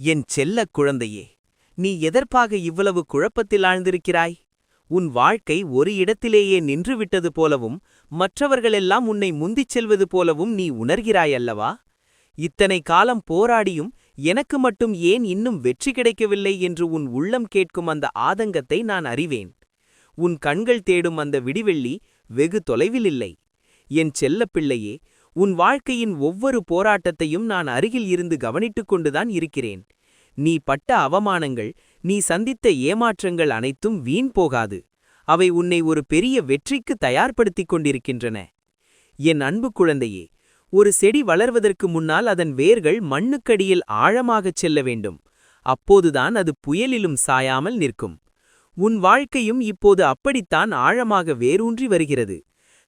என் செல்லக் குழந்தையே நீ எதற்காக இவ்வளவு குழப்பத்தில் ஆழ்ந்திருக்கிறாய்? உன் வாழ்க்கை ஒரு இடத்திலேயே நின்றுவிட்டது போலவும் மற்றவர்களெல்லாம் உன்னை முந்திச் செல்வது போலவும் நீ உணர்கிறாய் அல்லவா? இத்தனை காலம் போராடியும் எனக்கு மட்டும் ஏன் இன்னும் வெற்றி கிடைக்கவில்லை என்று உன் உள்ளம் கேட்கும் அந்த ஆதங்கத்தை நான் அறிவேன். உன் கண்கள் தேடும் அந்த விடிவெள்ளி வெகு தொலைவில் இல்லை. என் செல்லப் பிள்ளையே உன் வாழ்க்கையின் ஒவ்வொரு போராட்டத்தையும் நான் அருகில் இருந்து கவனித்துக் கொண்டுதான் இருக்கிறேன். நீ பட்ட அவமானங்கள் நீ சந்தித்த ஏமாற்றங்கள் அனைத்தும் வீண் போகாது. அவை உன்னை ஒரு பெரிய வெற்றிக்கு தயார்படுத்திக் கொண்டிருக்கின்றன. என் அன்பு குழந்தையே ஒரு செடி வளர்வதற்கு முன்னால் அதன் வேர்கள் மண்ணுக்கடியில் ஆழமாகச் செல்ல வேண்டும். அப்போதுதான் அது புயலிலும் சாயாமல் நிற்கும். உன் வாழ்க்கையும் இப்போது அப்படித்தான் ஆழமாக வேரூன்றி வருகிறது.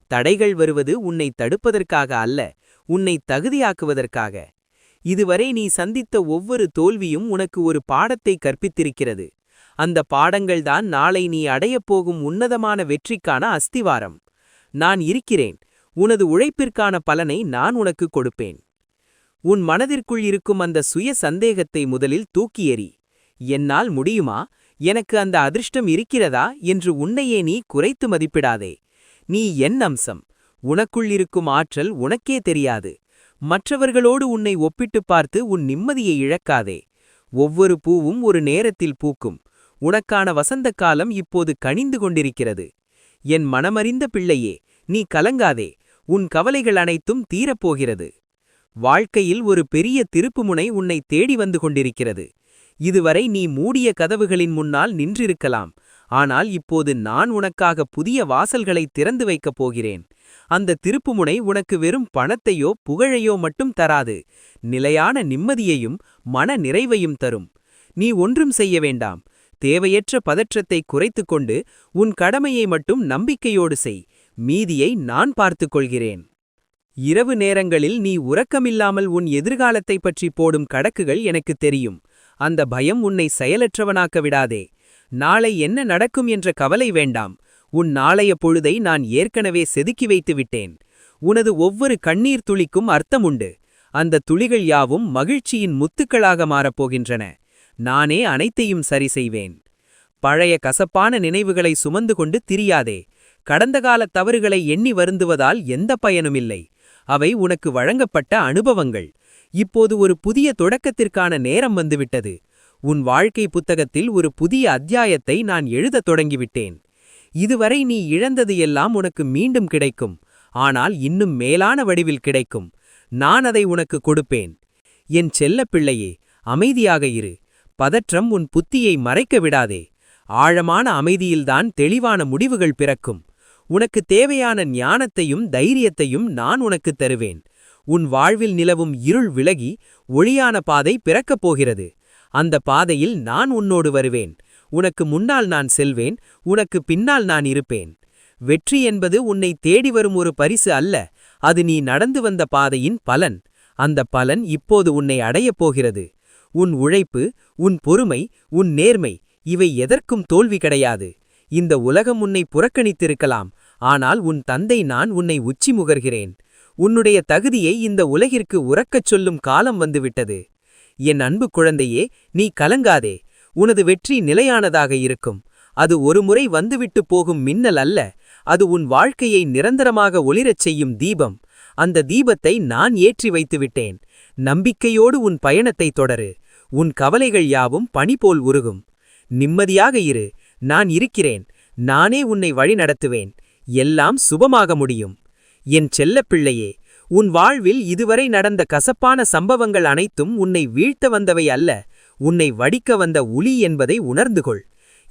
தடைகள் வருவது உன்னை தடுப்பதற்காக அல்ல உன்னை தகுதியாக்குவதற்காக. இதுவரை நீ சந்தித்த ஒவ்வொரு தோல்வியும் உனக்கு ஒரு பாடத்தை கற்பித்திருக்கிறது. அந்த பாடங்கள்தான் நாளை நீ அடையப் போகும் உன்னதமான வெற்றிக்கான அஸ்திவாரம். நான் இருக்கிறேன் உனது உழைப்பிற்கான பலனை நான் உனக்கு கொடுப்பேன். உன் மனதிற்குள் இருக்கும் அந்த சுய சந்தேகத்தை முதலில் தூக்கி எறி என்னால் முடியுமா? எனக்கு அந்த அதிர்ஷ்டம் இருக்கிறதா? என்று உன்னையே நீ குறைத்து மதிப்பிடாதே. நீ என் அம்சம். உனக்குள் இருக்கும் ஆற்றல் உனக்கே தெரியாது. மற்றவர்களோடு உன்னை ஒப்பிட்டுப் பார்த்து உன் நிம்மதியை இழக்காதே. ஒவ்வொரு பூவும் ஒரு நேரத்தில் பூக்கும். உனக்கான வசந்த காலம் இப்போது கணிந்து கொண்டிருக்கிறது. என் மனமறிந்த பிள்ளையே நீ கலங்காதே. உன் கவலைகள் அனைத்தும் தீரப்போகிறது. வாழ்க்கையில் ஒரு பெரிய திருப்புமுனை உன்னை தேடி வந்து கொண்டிருக்கிறது. இதுவரை நீ மூடிய கதவுகளின் முன்னால் நின்றிருக்கலாம். ஆனால் இப்போது நான் உனக்காக புதிய வாசல்களை திறந்து வைக்கப் போகிறேன். அந்த திருப்புமுனை உனக்கு வெறும் பணத்தையோ புகழையோ மட்டும் தராது. நிலையான நிம்மதியையும் மன நிறைவையும் தரும். நீ ஒன்றும் செய்ய வேண்டாம். தேவையற்ற பதற்றத்தை குறைத்துக் கொண்டு உன் கடமையை மட்டும் நம்பிக்கையோடு செய். மீதியை நான் பார்த்துக் கொள்கிறேன். இரவு நேரங்களில் நீ உறக்கமில்லாமல் உன் எதிர்காலத்தைப் பற்றி போடும் கடக்குகள் எனக்கு தெரியும். அந்த பயம் உன்னை செயலற்றவனாக்க விடாதே. நாளை என்ன நடக்கும் என்ற கவலை வேண்டாம். உன் நாளைய பொழுதை நான் ஏற்கனவே செதுக்கி வைத்து விட்டேன். உனது ஒவ்வொரு கண்ணீர் துளிக்கும் அர்த்தமுண்டு. அந்த துளிகள் யாவும் மகிழ்ச்சியின் முத்துக்களாக மாறப்போகின்றன. நானே அனைத்தையும் சரி செய்வேன். பழைய கசப்பான நினைவுகளை சுமந்து கொண்டு திரியாதே. கடந்த கால தவறுகளை எண்ணி வருந்துவதால் எந்த பயனுமில்லை. அவை உனக்கு வழங்கப்பட்ட அனுபவங்கள். இப்போது ஒரு புதிய தொடக்கத்திற்கான நேரம் வந்துவிட்டது. உன் வாழ்க்கை புத்தகத்தில் ஒரு புதிய அத்தியாயத்தை நான் எழுதத் தொடங்கிவிட்டேன். இதுவரை நீ இழந்தது எல்லாம் உனக்கு மீண்டும் கிடைக்கும். ஆனால் இன்னும் மேலான வடிவில் கிடைக்கும். நான் அதை உனக்கு கொடுப்பேன். என் செல்லப் பிள்ளையே அமைதியாக இரு. பதற்றம் உன் புத்தியை மறைக்க விடாதே. ஆழமான அமைதியில்தான் தெளிவான முடிவுகள் பிறக்கும். உனக்கு தேவையான ஞானத்தையும் தைரியத்தையும் நான் உனக்குத் தருவேன். உன் வாழ்வில் நிலவும் இருள் விலகி ஒளியான பாதை பிறக்கப் போகிறது. அந்த பாதையில் நான் உன்னோடு வருவேன். உனக்கு முன்னால் நான் செல்வேன் உனக்கு பின்னால் நான் இருப்பேன். வெற்றி என்பது உன்னை தேடி வரும் ஒரு பரிசு அல்ல அது நீ நடந்து வந்த பாதையின் பலன். அந்த பலன் இப்போது உன்னை அடையப் போகிறது. உன் உழைப்பு உன் பொறுமை உன் நேர்மை இவை எதற்கும் தோல்வி கிடையாது. இந்த உலகம் உன்னை புறக்கணித்திருக்கலாம் ஆனால் உன் தந்தை நான் உன்னை உச்சி முகர்கிறேன். உன்னுடைய தகுதியை இந்த உலகிற்கு உறக்கச் சொல்லும் காலம் வந்துவிட்டது. என் அன்பு குழந்தையே நீ கலங்காதே. உனது வெற்றி நிலையானதாக இருக்கும். அது ஒருமுறை வந்துவிட்டு போகும் மின்னல் அல்ல. அது உன் வாழ்க்கையை நிரந்தரமாக ஒளிரச் செய்யும் தீபம். அந்த தீபத்தை நான் ஏற்றி வைத்துவிட்டேன். நம்பிக்கையோடு உன் பயணத்தை தொடரு. உன் கவலைகள் யாவும் பனி போல் உருகும். நிம்மதியாக இரு. நான் இருக்கிறேன். நானே உன்னை வழிநடத்துவேன். எல்லாம் சுபமாக முடியும். என் செல்லப் பிள்ளையே உன் வாழ்வில் இதுவரை நடந்த கசப்பான சம்பவங்கள் அனைத்தும் உன்னை வீழ்த்த வந்தவை அல்ல உன்னை வடிக்க வந்த உளி என்பதை உணர்ந்து கொள்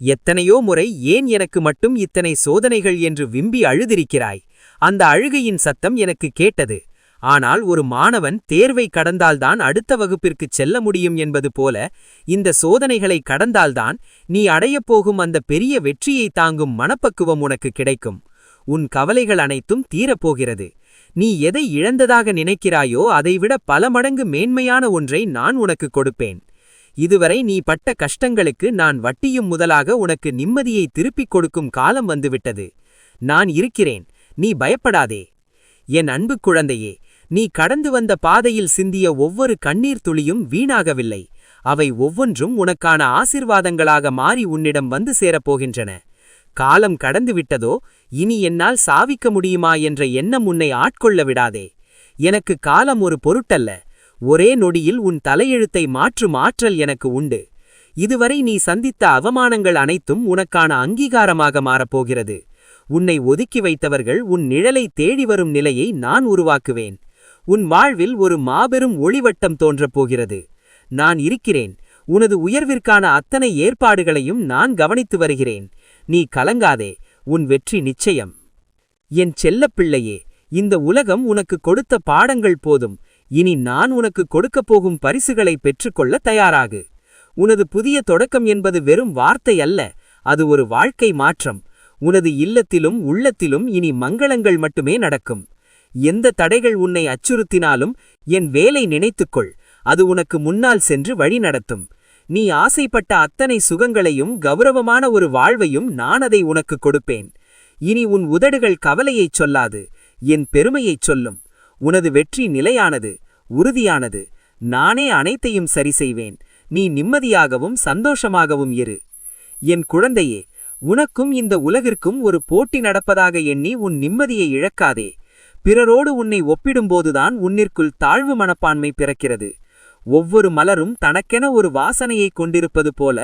எத்தனையோ முறை ஏன் எனக்கு மட்டும் இத்தனை சோதனைகள் என்று விம்பி அழுதிருக்கிறாய்? அந்த அழுகையின் சத்தம் எனக்கு கேட்டது. ஆனால் ஒரு மாணவன் தேர்வை கடந்தால்தான் அடுத்த வகுப்பிற்குச் செல்ல முடியும் என்பது போல இந்த சோதனைகளை கடந்தால்தான் நீ அடையப் போகும் அந்த பெரிய வெற்றியை தாங்கும் மனப்பக்குவம் உனக்கு கிடைக்கும். உன் கவலைகள் அனைத்தும் தீரப்போகிறது நீ எதை இழந்ததாக நினைக்கிறாயோ அதைவிட பல மடங்கு மேன்மையான ஒன்றை நான் உனக்கு கொடுப்பேன். இதுவரை நீ பட்ட கஷ்டங்களுக்கு நான் வட்டியும் முதலாக உனக்கு நிம்மதியை திருப்பிக் கொடுக்கும் காலம் வந்துவிட்டது. நான் இருக்கிறேன். நீ பயப்படாதே. என் அன்பு குழந்தையே நீ கடந்து வந்த பாதையில் சிந்திய ஒவ்வொரு கண்ணீர் துளியும் வீணாகவில்லை. அவை ஒவ்வொன்றும் உனக்கான ஆசிர்வாதங்களாக மாறி உன்னிடம் வந்து சேரப்போகின்றன காலம் கடந்து விட்டதோ இனி என்னால் சாவிக்க முடியுமா என்ற எண்ணம் உன்னை ஆட்கொள்ள விடாதே. எனக்கு காலம் ஒரு பொருட்டல்ல. ஒரே நொடியில் உன் தலையெழுத்தை மாற்றும் ஆற்றல் எனக்கு உண்டு. இதுவரை நீ சந்தித்த அவமானங்கள் அனைத்தும் உனக்கான அங்கீகாரமாக மாறப்போகிறது. உன்னை ஒதுக்கி வைத்தவர்கள் உன் நிழலை தேடி வரும் நிலையை நான் உருவாக்குவேன். உன் வாழ்வில் ஒரு மாபெரும் ஒளிவட்டம் தோன்றப் போகிறது. நான் இருக்கிறேன். உனது உயர்விற்கான அத்தனை ஏற்பாடுகளையும் நான் கவனித்து வருகிறேன். நீ கலங்காதே உன் வெற்றி நிச்சயம். என் செல்லப் பிள்ளையே இந்த உலகம் உனக்கு கொடுத்த பாடங்கள் போதும். இனி நான் உனக்கு கொடுக்கப் போகும் பரிசுகளை பெற்றுக்கொள்ள தயாராகு. உனது புதிய தொடக்கம் என்பது வெறும் வார்த்தை அல்ல அது ஒரு வாழ்க்கை மாற்றம். உனது இல்லத்திலும் உள்ளத்திலும் இனி மங்களங்கள் மட்டுமே நடக்கும். எந்த தடைகள் உன்னை அச்சுறுத்தினாலும் என் வேலை நினைத்துக்கொள் அது உனக்கு முன்னால் சென்று வழி நடத்தும். நீ ஆசைப்பட்ட அத்தனை சுகங்களையும் கௌரவமான ஒரு வாழ்வையும் நான் அதை உனக்கு கொடுப்பேன். இனி உன் உதடுகள் கவலையைச் சொல்லாது என் பெருமையைச் சொல்லும். உனது வெற்றி நிலையானது உறுதியானது. நானே அனைத்தையும் சரி செய்வேன். நீ நிம்மதியாகவும் சந்தோஷமாகவும் இரு. என் குழந்தையே உனக்கும் இந்த உலகிற்கும் ஒரு போட்டி நடப்பதாக எண்ணி உன் நிம்மதியை இழக்காதே. பிறரோடு உன்னை ஒப்பிடும்போதுதான் உன்னிற்குள் தாழ்வு மனப்பான்மை பிறக்கிறது. ஒவ்வொரு மலரும் தனக்கென ஒரு வாசனையை கொண்டிருப்பது போல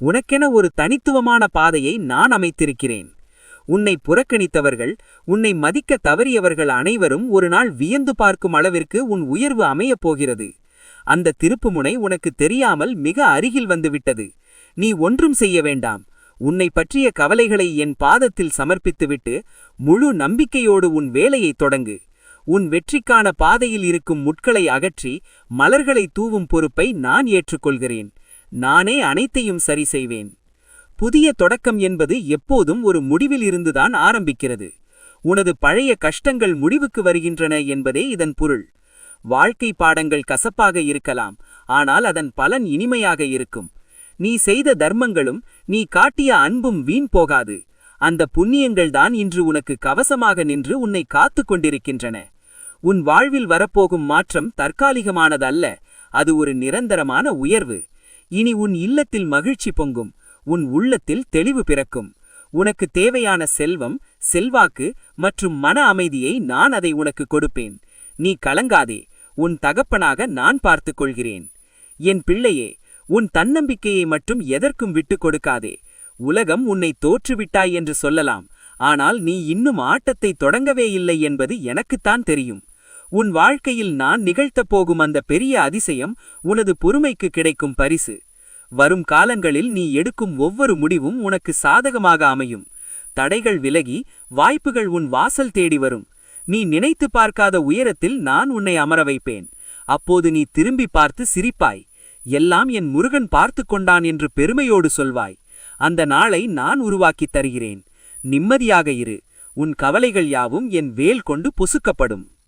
உனக்கென ஒரு தனித்துவமான பாதையை நான் அமைத்திருக்கிறேன். உன்னை புறக்கணித்தவர்கள் உன்னை மதிக்க தவறியவர்கள் அனைவரும் ஒரு நாள் வியந்து பார்க்கும் அளவிற்கு உன் உயர்வு அமையப் போகிறது. அந்த திருப்புமுனை உனக்கு தெரியாமல் மிக அருகில் வந்துவிட்டது. நீ ஒன்றும் செய்ய வேண்டாம். உன்னை பற்றிய கவலைகளை என் பாதத்தில் சமர்ப்பித்துவிட்டு முழு நம்பிக்கையோடு உன் வேலையைத் தொடங்கு. உன் வெற்றிக்கான பாதையில் இருக்கும் முட்களை அகற்றி மலர்களை தூவும் பொறுப்பை நான் ஏற்றுக்கொள்கிறேன். நானே அனைத்தையும் சரி செய்வேன். புதிய தொடக்கம் என்பது எப்போதும் ஒரு முடிவில் இருந்துதான் ஆரம்பிக்கிறது. உனது பழைய கஷ்டங்கள் முடிவுக்கு வருகின்றன என்பதே இதன் பொருள். வாழ்க்கை பாடங்கள் கசப்பாக இருக்கலாம் ஆனால் அதன் பலன் இனிமையாக இருக்கும். நீ செய்த தர்மங்களும் நீ காட்டிய அன்பும் வீண் போகாது. அந்த புண்ணியங்கள்தான் இன்று உனக்கு கவசமாக நின்று உன்னை காத்து கொண்டிருக்கின்றன. உன் வாழ்வில் வரப்போகும் மாற்றம் தற்காலிகமானதல்ல அது ஒரு நிரந்தரமான உயர்வு. இனி உன் இல்லத்தில் மகிழ்ச்சி பொங்கும் உன் உள்ளத்தில் தெளிவு பிறக்கும். உனக்கு தேவையான செல்வம் செல்வாக்கு மற்றும் மன அமைதியை நான் அதை உனக்கு கொடுப்பேன். நீ கலங்காதே உன் தகப்பனாக நான் பார்த்துக் கொள்கிறேன். என் பிள்ளையே உன் தன்னம்பிக்கையை மட்டும் எதற்கும் விட்டுக் கொடுக்காதே உலகம் உன்னை தோற்றுவிட்டாய் என்று சொல்லலாம். ஆனால் நீ இன்னும் ஆட்டத்தை தொடங்கவே இல்லை என்பது எனக்குத்தான் தெரியும். உன் வாழ்க்கையில் நான் நிகழ்த்தப் போகும் அந்த பெரிய அதிசயம் உனது பொறுமைக்கு கிடைக்கும் பரிசு. வரும் காலங்களில் நீ எடுக்கும் ஒவ்வொரு முடிவும் உனக்கு சாதகமாக அமையும். தடைகள் விலகி வாய்ப்புகள் உன் வாசல் தேடி வரும். நீ நினைத்து பார்க்காத உயரத்தில் நான் உன்னை அமர வைப்பேன். அப்போது நீ திரும்பி பார்த்து சிரிப்பாய். எல்லாம் என் முருகன் பார்த்து கொண்டான் என்று பெருமையோடு சொல்வாய். அந்த நாளை நான் உருவாக்கித் தருகிறேன். நிம்மதியாக இரு. உன் கவலைகள் யாவும் என் வேல் கொண்டு பொசுக்கப்படும்.